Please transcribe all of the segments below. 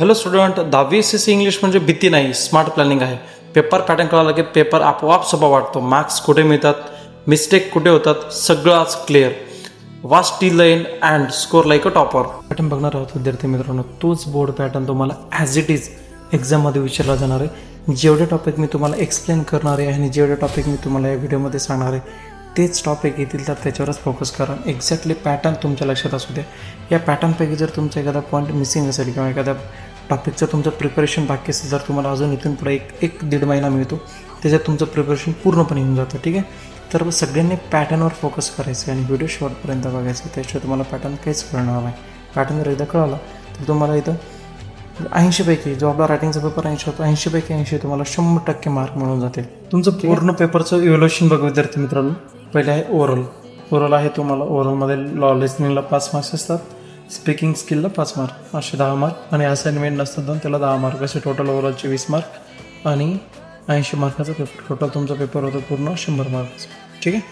Hello student दहावी S S C English म्हणजे भीती नाही स्मार्ट प्लॅनिंग आहे. पेपर पॅटर्न कळाला की पेपर आपोआप सोपा वाटतो. मार्क्स कुठे मिळतात? मिस्टेक कुठे होतात? सगळं आज clear watch the line and score like a topper pattern बघणार आहोत विद्यार्थी मित्रांनो तोच बोर्ड पॅटर्न तुम्हाला ॲज इट इज एक्झाममध्ये विचारला जाणार आहे. जेवढे टॉपिक मी तुम्हाला एक्सप्लेन करणार आहे आणि जेवढे टॉपिक मी तुम्हाला या व्हिडिओमध्ये सांगणार आहे तेच टॉपिक येतील तर त्याच्यावरच फोकस करा. एक्झॅक्टली पॅटर्न तुमच्या लक्षात असू द्या या पॅटर्नपैकी जर तुमचा एखादा पॉईंट मिसिंग असेल किंवा एखाद्या टॉपिकचं तुमचं प्रिपरेशन बाकी असेल जर तुम्हाला अजून इथून पुढे एक एक दीड महिना मिळतो त्याच्यात तुमचं प्रिपरेशन पूर्णपणे येऊन जातं ठीक आहे? तर सगळ्यांनी पॅटर्नवर फोकस करायचं आणि व्हिडिओ शॉर्टपर्यंत बघायचं. त्याशिवाय तुम्हाला पॅटर्न काहीच कळणार नाही. पॅटर्न जर एकदा कळाला तर तुम्हाला इथं ऐंशीपैकी जो आपला रायटिंगचा पेपर ऐंशी होतो ऐंशीपैकी ऐंशी तुम्हाला शंभर टक्के मार्क मिळून जातील. तुमचं पूर्ण पेपरचं इव्हॅल्युएशन बघा विद्यार्थी मित्रांनो. पहिले आहे ओरल ओरल आहे तुम्हाला ओरलमध्ये लॉ लिस्निंगला पाच मार्क्स असतात. स्पीकिंग स्किलला पाच मार्क असे दहा मार्क आणि असाइनमेंट नसतात दोन त्याला दहा मार्क असे टोटल ओव्हरऑलचे वीस मार्क आणि ऐंशी मार्काचा पेपर टोटल तुमचा पेपर होतो पूर्ण शंभर मार्काचा ठीक आहे?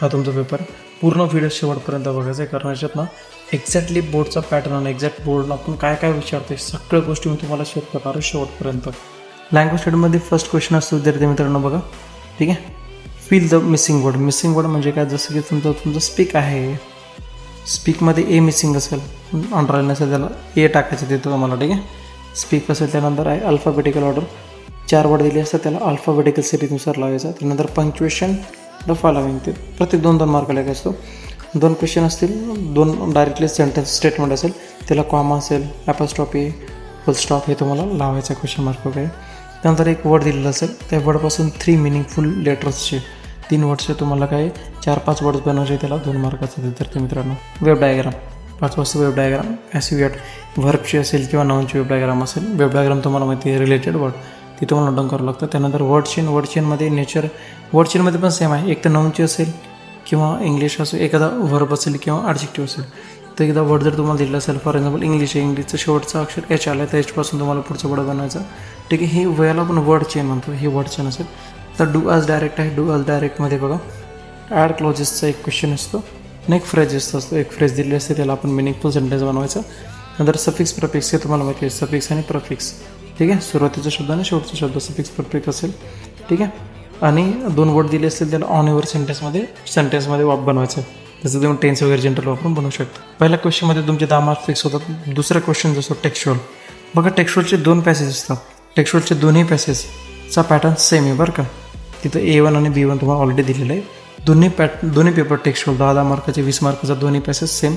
हा तुमचा पेपर पूर्ण व्हिडिओ शेवटपर्यंत बघायचा आहे कारण याच्यात ना एक्झॅक्टली बोर्डचा पॅटर्न आणि एक्झॅक्ट बोर्डला आपण काय काय विचारतोय सगळ्या गोष्टी मी तुम्हाला शेअर करणार आहे शेवटपर्यंत. लँग्वेज स्टडीमध्ये फर्स्ट क्वेश्चन असतो विद्यार्थी मित्रांनो बघा. ठीक आहे? Fill the missing word missing word म्हणजे काय? जसं की तुमचं तुमचं स्पीक आहे. स्पीकमध्ये ए मिसिंग असेल. अंडरलाईन असेल त्याला ए टाकायचं देतो तुम्हाला ठीक आहे? स्पीक असेल त्यानंतर आहे अल्फाबेटिकल ऑर्डर चार वर्ड दिले असतात त्याला अल्फाबेटिकल सिरीजनुसार लावायचा. त्यानंतर पंक्च्युएशन द फॉलोविंग ते प्रत्येक दोन दोन मार्क एक असतो. दोन क्वेश्चन असतील दोन डायरेक्टली सेंटेन्स स्टेटमेंट असेल त्याला कॉमा असेल ॲपस्टॉपी फुल स्टॉप हे तुम्हाला लावायचं क्वेश्चन मार्क वगैरे. त्यानंतर एक वर्ड दिलेलं असेल त्या वर्डपासून थ्री मिनिंगफुल लेटर्सचे तीन वर्डचे तुम्हाला काय चार पाच वर्ड्स बनवायचे त्याला दोन मार्काचं विद्यार्थी मित्रांनो वेब डायग्राम पाच वाजता वेब डायग्राम ॲसिव्हिएट व्हर्बची असेल किंवा नॉनची वेब डायग्राम असेल वेब डायग्राम तुम्हाला माहिती आहे रिलेटेड वर्ड तिथं पण नोट करावं लागतं. त्यानंतर वर्ड चेन वर्ड चेनमध्ये नेचर वर्ड चेनमध्ये पण सेम आहे. एक तर नाऊनची असेल किंवा इंग्लिश असो एखादा व्हर्ब असेल किंवा ॲडजेक्टिव्ह असेल. तर एकदा वर्ड जर तुम्हाला दिलं असेल फॉर एक्झाम्पल इंग्लिश आहे इंग्लिशचं शेवटचं अक्षर एच आलं आहे तर एचपासून तुम्हाला पुढचं वर्ड बनवायचं. ठीक आहे हे वयाला आपण वर्ड चेन म्हणतो. हे वर्ड चेन असेल. तर डू आज डायरेक्ट आहे. डू आज डायरेक्टमध्ये बघा. ॲड क्लोजेसचा एक क्वेश्चन असतो. आणि एक फ्रेजेसचा असतो. एक फ्रेज दिली असते त्याला आपण मिनिंगफुल सेंटेन्स बनवायचं. नंतर सफिक्स प्रफिक्स हे तुम्हाला माहिती आहे. सफिक्स आणि प्रफिक्स ठीक आहे? सुरुवातीचा शब्द आणि शेवटचा शब्द सफिक्स परफेक्ट असेल. ठीक आहे? आणि दोन वर्ड दिले असतील त्याला ऑन युअर सेंटेन्समध्ये सेंटेन्समध्ये वाप बनवायचं. जसं तुम्ही टेन्स वगैरे जनरल वापरून बनवू शकता. पहिल्या क्वेश्चनमध्ये तुमचे दहा मार्क्स फिक्स होतात. दुसरा क्वेश्चन जसं टेक्स्च्युअल बघा टेक्स्च्युअलचे दोन पॅसेज असतात. टेक्स्च्युअलचे दोन्ही पॅसेजचा पॅटर्न सेम आहे बरं का? तिथं ए वन आणि बी वन तुम्हाला ऑलरेडी दिलेलं आहे. दोन्ही पॅट दोन्ही पेपर टेक्स्च्युअल दहा दहा मार्काचे वीस मार्काचा दोन्ही पॅसेज सेम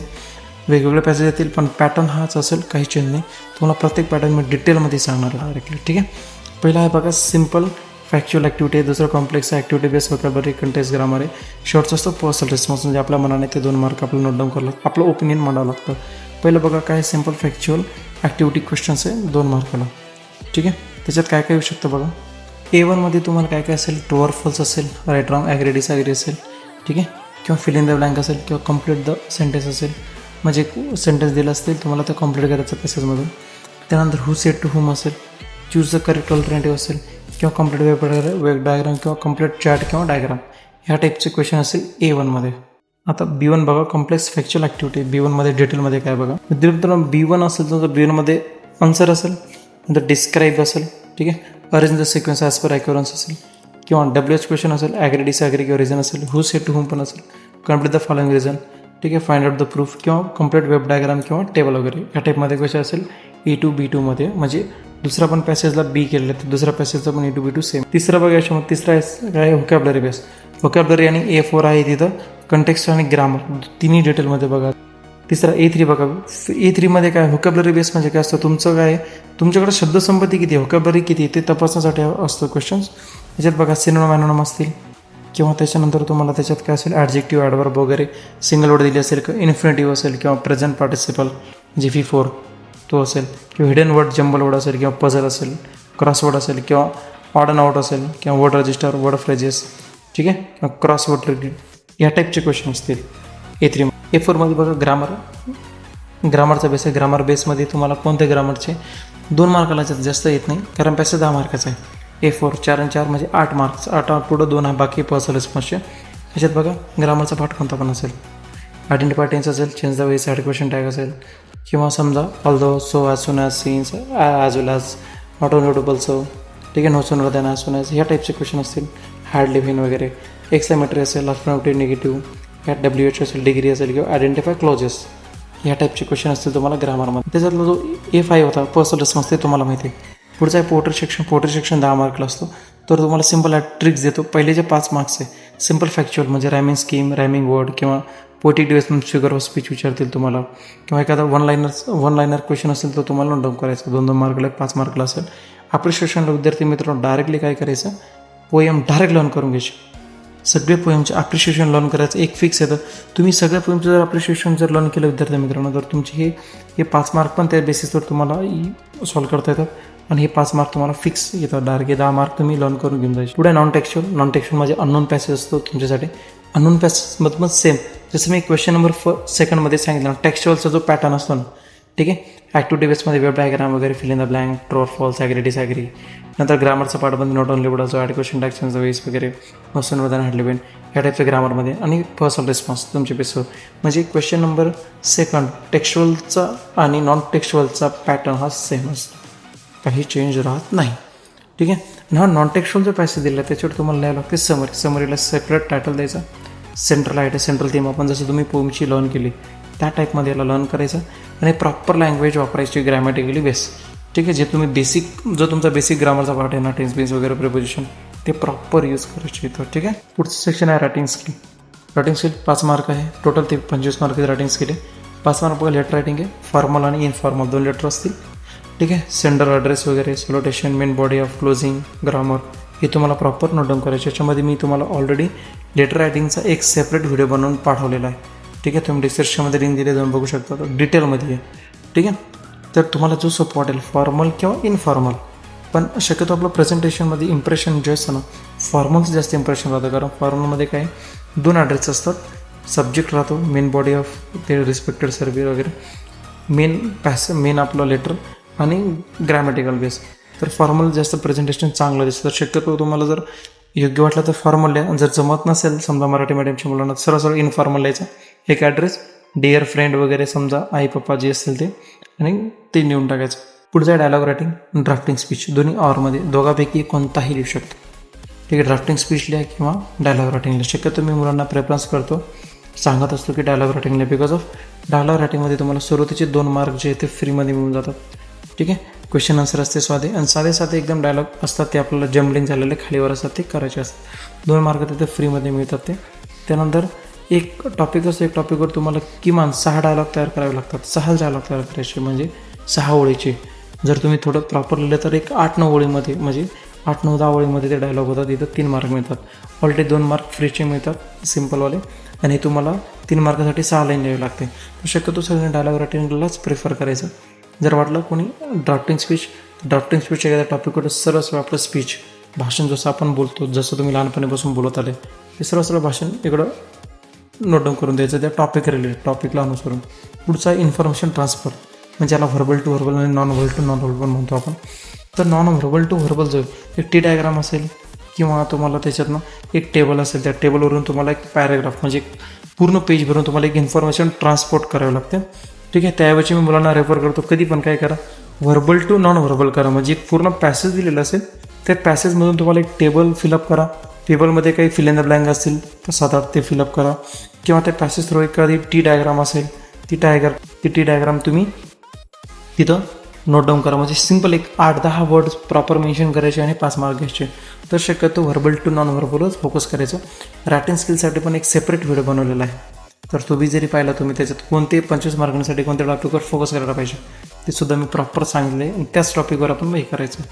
वेगवेगळे पॅसेज येतील पण पॅटर्न हाच असेल काही चेंज नाही. तुम्हाला प्रत्येक पॅटर्न मी डिटेलमध्ये सांगणार आहे डायरेक्टली ठीक आहे? पहिला आहे बघा सिंपल फॅक्च्युअल ॲक्टिव्हिटी आहे. दुसरं complex activity base vocabulary contest grammar आहे. शॉर्ट्स असतो पर्सनल रिस्पॉन्स म्हणजे आपल्या मनाने ते दोन मार्क आपलं नोट डाऊन करावं लागतं. आपलं ओपिनियन मांडावं लागतं. पहिलं बघा काय सिंपल फॅक्च्युअल ॲक्टिव्हिटी क्वेश्चन्स आहे. दोन मार्काला ठीक आहे? त्याच्यात काय काय येऊ शकतं बघा? ए वनमध्ये तुम्हाला काय काय असेल? टोअर फॉल्स असेल राईट रॉंग ॲग्री असेल. ठीक आहे? किंवा फिल इन द ब्लँक असेल किंवा कंप्लीट द सेंटेन्स असेल. म्हणजे सेंटेन्स दिलं असतील तुम्हाला ते कॉम्प्लीट करायचं पॅसेजमधून त्यानंतर हू सेट टू होम असेल चूज द करेक्ट ऑल्टरनेटिव्ह असेल किंवा कंप्लीट वेब वेब डायग्राम किंवा कंप्लीट चार्ट किंवा डायग्राम ह्या टाईपचे क्वेश्चन असेल ए वनमध्ये आता बी वन बघा कॉम्प्लेक्स फॅक्च्युअल ॲक्टिव्हिटी बी वनमध्ये डिटेलमध्ये काय बघा. विद्यार्थ्यांना बी वन असेल तर बी वनमध्ये आन्सर असेल नंतर डिस्क्राईब असेल ठीक आहे? Arrange the sequence as per occurrence असेल किंवा डब्ल्यू एच क्वेश्चन असेल ॲग्री डिसॲग्री किंवा रिझन असेल हू सेट टू होम पण असेल. कंप्लीट द फॉलोइंग रिझन ठीक आहे फाइंड आउट द प्रूफ किंवा कंप्लीट वेब डायग्राम किंवा टेबल वगैरे. या टाईपमध्ये कसे असेल? ए टू बी टूमध्ये म्हणजे दुसरा पण पॅसेजला बी केलेलं आहे तर दुसऱ्या पॅसेजचा पण A two B two same तिसरा बघा याच्यामध्ये. तिसरा आहे काय व्होकॅबलरी बेस व्होकॅबलरी आणि ए फोर आहे तिथं. कंटेक्स्ट आणि ग्रामर तिन्ही डिटेलमध्ये बघा. तिसरा ए थ्री बघा. ए थ्रीमध्ये काय? व्होकॅबलरी बेस म्हणजे काय असतं? तुमचं काय? तुमच्याकडे शब्दसंपत्ती किती आहे? व्होकॅबलरी किती ते तपासण्यासाठी असतं क्वेश्चन्स त्याच्यात बघा सिनोनम मॅनोनम असतील. किंवा त्याच्यानंतर तुम्हाला त्याच्यात काय असेल ॲडजेक्टिव्ह ॲडवर्ब वगैरे सिंगल वर्ड दिली असेल किंवा इन्फिनेटिव्ह असेल किंवा प्रेझेंट पार्टिसिपल जी फी फोर तो असेल. किंवा हिडन वर्ड जंबल वर्ड असेल किंवा पझल असेल क्रॉसवर्ड असेल किंवा ऑड अँड आउट असेल किंवा वर्ड रजिस्टर वर्ड फ्रेजेस ठीक आहे? किंवा क्रॉसवर्ड रिलेटेड या टाईपचे क्वेश्चन असतील. ए थ्री ए फोरमध्ये बघा ग्रामर ग्रामरचा बेस आहे. ग्रामर बेसमध्ये तुम्हाला कोणत्या ग्रामरचे दोन मार्काला जास्त येत नाही कारण पैसे दहा मार्काचा आहे. ए फोर चार आणि चार म्हणजे आठ मार्क्स आठ पुढं दोन आहे. बाकी पर्सनल रिस्पॉन्सचे त्याच्यात बघा ग्रामरचा पाठ कोणता पण असेल. आयडेंटिफाय टेन्स असेल change the voice add question tag असेल. किंवा समजा all though so as soon as since as well as not only double so ठीक आहे नो सुन दॅन ॲज सुन ॲज ह्या टाईपचे क्वेश्चन असतील. हॅड लिव्हिन वगैरे. एक्सायमेट्री असेल अल्टरनेटिव्ह निगेटिव्ह ह्या डब्ल्यू एच असेल डिग्री असेल किंवा आयडेंटिफाय क्लोजेस ह्या टाईपचे क्वेश्चन असतील तुम्हाला ग्रामरमध्ये त्याच्यातला जो ए फाय होता पर्सनल रिस्पॉन्स ते तुम्हाला माहिती आहे. पुढचा आहे पोर्ट्री सेक्शन पोर्ट्री सेक्शन दहा मार्कला असतो. तर तुम्हाला सिंपल ट्रिक्स देतो. पहिले जे पाच मार्क्स आहे. सिंपल फॅक्च्युअल म्हणजे रॅमिंग स्कीम रॅमिंग वर्ड किंवा पोटी डिवेसमेंट शुगर ऑफ स्पीच विचारतील तुम्हाला. किंवा एखादा one liner one liner question असेल तर तुम्हाला नोट डाऊन करायचं. दोन दोन मार्कला पाच मार्कला असेल. अप्रिशिएशनला विद्यार्थी मित्रांनो डायरेक्टली काय करायचं? पोयम डायरेक्ट लर्न करून घ्यायचे. सगळे पोयमचे अप्रिशिएशन लर्न करायचं. एक फिक्स येतं तुम्ही सगळ्या पोयमचं जर अप्रिशिएशन जर लर्न केलं विद्यार्थी मित्रांनो तर तुमचे हे हे पाच मार्क पण त्या बेसिसवर तुम्हाला सॉल्व करता येतात. आणि हे पाच मार्क तुम्हाला फिक्स येतात डायरेक्ट दहा मार्क तुम्ही लर्न करून घेऊन जायचे. पुढे नॉन टेक्स्च्युअल नॉन टेक्स्च्युअल म्हणजे अननोन पॅसेज असतो तुमच्यासाठी. अननोन पॅसेजमध्ये पण सेम जसं मी क्वेश्चन नंबर फ सेकंडमध्ये सांगितलं ना टेक्स्च्युअलचा जो पॅटर्न असतो ना ठीक आहे? ॲक्टिव्हिटी बेसमध्ये वेब डायग्राम वगैरे fill in the blank true or false agree disagree नंतर ग्रामरचा पार्ट पण नॉट ओनली बुडाचो ॲड क्वेश्चन टॅक्शनचा वेस वगैरे मसून वदान हॅडलिवेन या टाईपच्या ग्रामरमध्ये आणि पर्सनल रिस्पॉन्स तुमचे पेसो म्हणजे क्वेश्चन नंबर सेकंड टेक्स्च्युअलचा आणि नॉन टेक्स्च्युअलचा पॅटर्न हा सेम असतो. काही चेंज राहत नाही. ठीक आहे? हा नॉन टेक्स्च्युअल जो पॅसेज दिला त्याच्यावर तुम्हाला लिहावं लागते समरी समरीला सेपरेट टायटल द्यायचा. सेंट्रल आयटे सेंट्रल थीम आपण जसं तुम्ही पोमची लर्न केली त्या टाईपमध्ये याला लर्न करायचं आणि प्रॉपर लँग्वेज वापरायची ग्रॅमॅटिकली बेस ठीक आहे? जे तुम्ही बेसिक जो तुमचा बेसिक ग्रामरचा पार्ट आहे ना टेन्स बेस वगैरे प्रिपोजिशन ते प्रॉपर यूज करायचे इथं. ठीक आहे? पुढचं सेक्शन आहे रायटिंग स्किल रायटिंग स्किल पाच मार्क आहे. टोटल ते पंचवीस मार्क रायटिंग स्किल आहे पाच मार्क लेटर रायटिंग आहे. फॉर्मल आणि इनफॉर्मल दोन लेटर असतील. ठीक आहे? सेंडर ॲड्रेस वगैरे salutation main body of closing grammar हे तुम्हाला प्रॉपर नोट डाऊन करायचे. याच्यामध्ये मी तुम्हाला ऑलरेडी लेटर रायटिंगचा एक सेपरेट व्हिडिओ बनवून पाठवलेला आहे. ठीक आहे? तुम्ही डिस्क्रिप्शनमध्ये लिंक दिले जाऊन बघू शकता. डिटेलमध्ये आहे. ठीक आहे? तर तुम्हाला जो सोपं वाटेल फॉर्मल किंवा इनफॉर्मल पण शक्यतो आपलं प्रेझेंटेशनमध्ये इम्प्रेशन जे असतं ना फॉर्मलचं जास्त इम्प्रेशन राहतं. कारण फॉर्मलमध्ये काय दोन ॲड्रेस असतात. सब्जेक्ट राहतो मेन बॉडी ऑफ ते रिस्पेक्टेड सर्व्हिस वगैरे. मेन पॅस मेन आपलं लेटर आणि ग्रॅमॅटिकल बेस तर फॉर्मल जास्त प्रेझेंटेशन चांगलं दिसतं. तर शक्यतो तुम्हाला जर योग्य वाटलं तर फॉर्मल लिहा. आणि जर जमत नसेल समजा मराठी मीडियमच्या मुलांना सरळ सरळ इनफॉर्मल लिहायचा. एक ॲड्रेस डिअर फ्रेंड वगैरे समजा आई पप्पा जे असतील ते. आणि ते नेऊन टाकायचं. पुढचा डायलॉग रायटिंग ड्राफ्टिंग स्पीच दोन्ही आवरमध्ये दोघापैकी कोणताही लिहू शकतो. ठीक आहे ड्राफ्टिंग स्पीच लिहा किंवा डायलॉग रायटिंग लिहा. शक्यतो मी मुलांना प्रेफरन्स करतो. सांगत असतो की डायलॉग रायटिंग लिहा. बिकॉज ऑफ डायलॉग रायटिंगमध्ये तुम्हाला सुरुवातीचे दोन मार्क जे आहेत ते फ्रीमध्ये मिळून जातात. ठीक आहे? क्वेश्चन आन्सर असते स्वाधे आणि साधे साधे एकदम डायलॉग असतात ते आपल्याला जम्बलिंग झालेले खालीवर असतात ते करायचे असतात. दोन मार्क तिथे फ्रीमध्ये मिळतात ते. त्यानंतर एक टॉपिक असतो एक टॉपिकवर तुम्हाला किमान सहा डायलॉग तयार करावे लागतात. सहा डायलॉग तयार करायचे म्हणजे सहा ओळीचे. जर तुम्ही थोडं प्रॉपर लिहिलं तर एक आठ नऊ ओळीमध्ये म्हणजे आठ नऊ दहा ओळीमध्ये ते डायलॉग होतात. इथं तीन मार्क मिळतात. ऑलरेडी दोन मार्क फ्रीचे मिळतात सिम्पलवाले आणि तुम्हाला तीन मार्कासाठी सहा लाईन द्यावी लागते. तर शक्यतो सगळ्यांनी डायलॉग रायटिंगलाच प्रिफर करायचं. जर वाटलं कोणी ड्राफ्टिंग स्पीच ड्राफ्टिंग स्पीच एखाद्या टॉपिकवर सरळ आपलं स्पीच भाषण जसं आपण बोलतो जसं तुम्ही लहानपणीपासून बोलत आले ते सर्व सर्व भाषण इकडं नोट डाऊन करून द्यायचं त्या टॉपिक रिलेटेड टॉपिकला अनुसरून. पुढचा इन्फॉर्मेशन ट्रान्सफर म्हणजे याला व्हर्बल टू व्हर्बल आणि non verbal to non verbal म्हणतो आपण. तर नॉन व्हर्बल टू व्हर्बल जो एक टी डायग्राम असेल किंवा तुम्हाला त्याच्यातनं एक टेबल असेल त्या टेबलवरून तुम्हाला एक पॅरेग्राफ म्हणजे एक पूर्ण पेज भरून तुम्हाला एक इन्फॉर्मेशन ट्रान्सपोर्ट करावं लागते. ठीक आहे त्याऐवजी मी मुलांना रेफर करतो. कधी पण काय करा. व्हर्बल टू नॉन व्हर्बल करा. म्हणजे एक पूर्ण पॅसेज दिलेलं असेल त्या पॅसेजमधून तुम्हाला एक टेबल फिलअप करा. टेबलमध्ये काही फिल इन द ब्लँक असतील सात आठ ते फिलअप करा. किंवा त्या पॅसेज थ्रू एखादी टी डायग्राम असेल ती डायग्राम ती टी डायग्राम तुम्ही तिथं नोट डाऊन करा. म्हणजे सिंपल एक आठ दहा वर्ड्स प्रॉपर मेन्शन करायचे आणि पाच मार्क घ्यायचे. तर शक्यतो व्हर्बल टू नॉन व्हर्बलच फोकस करायचं. रॅटिंग स्किलसाठी पण एक सेपरेट व्हिडिओ बनवलेला आहे. तर तो बी जरी पाहिला तुम्ही त्याच्यात कोणते पंचवीस मार्कांसाठी कोणत्या टॉपिकवर फोकस करायला पाहिजे ते सुद्धा मी प्रॉपर सांगितले. आणि त्याच टॉपिकवर आपण हे करायचं.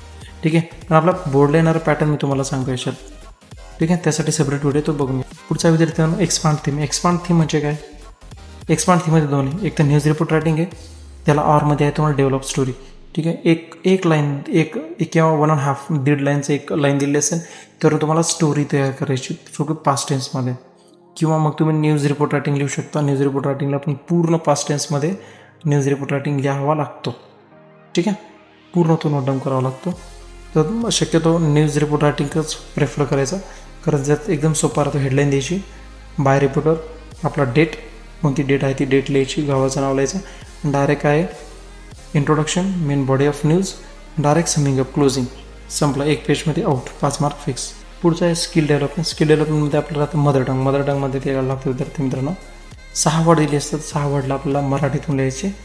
ठीक आहे? पण आपला बोर्डला येणारा पॅटर्न मी तुम्हाला सांगतो याच्यात. ठीक आहे? त्यासाठी सेपरेट व्हिडिओ तो बघून घ्या. पुढचा विद्यार्थ्यांना एक्सपांड थीम एक्सपांड थीम म्हणजे काय? एक्सपांड थीममध्ये दोन आहे. एक तर न्यूज रिपोर्ट रायटिंग आहे. त्याला आरमध्ये आहे तुम्हाला डेव्हलप स्टोरी ठीक आहे? एक एक लाईन एक एक किंवा वन अँड हाफ दीड लाईनचं एक लाईन दिली असेल तर तुम्हाला स्टोरी तयार करायची. सो की पास्ट टेन्समध्ये किंवा मग तुम्ही न्यूज रिपोर्ट रायटिंग लिहू शकता. न्यूज रिपोर्ट रायटिंगला पण पूर्ण पास्ट टेन्समध्ये न्यूज रिपोर्ट रायटिंग लिहावा लागतो. ठीक आहे? पूर्ण तो नोटडाऊन करावा लागतो. तर शक्यतो न्यूज रिपोर्ट रायटिंगच प्रेफर करायचा. कारण ज्यात एकदम सोपा राहतो हेडलाईन द्यायची. बाय रिपोर्टर आपला डेट कोणती डेट आहे ती डेट लिहायची गावाचं नाव लिहायचं. डायरेक्ट आहे introduction main body of news direct summing up closing संपला. एक पेजमध्ये आउट पाच मार्क फिक्स पुढचं आहे स्किल डेव्हलपमेंट स्किल डेव्हलपमेंटमध्ये आपल्याला आता मदर टंग मदर टंगमध्ये द्यायला लागतं विद्यार्थी मित्रांनो सहा वर्ड दिले असतात. सहा वर्डला आपल्याला मराठीतून लिहायचे.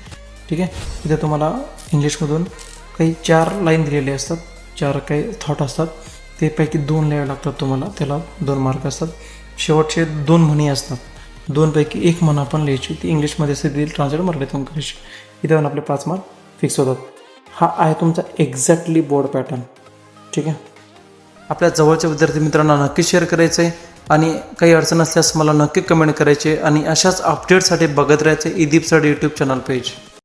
ठीक आहे? इथे तुम्हाला इंग्लिशमधून काही चार लाईन दिलेले असतात. चार काही थॉट असतात. ते पैकी दोन लिहावे लागतात तुम्हाला. त्याला दोन मार्क असतात. शेवटचे दोन म्हणी असतात. दोनपैकी एक म्हण आपण लिहायची. ती इंग्लिशमध्ये असते. ती ट्रान्सलेट मराठीतून करायची. इथे आपले पाच मार्क फिक्स होतात. हा आहे तुमचा एक्झॅक्टली बोर्ड पॅटर्न ठीक आहे? आपल्या जवळच्या विद्यार्थी मित्रांना नक्की शेअर करायचं आहे आणि काही अडचण असल्यास मला नक्की कमेंट करायचे आणि अशाच अपडेटसाठी बघत राहायचे ईदीपसाठी यूट्यूब चॅनल पेज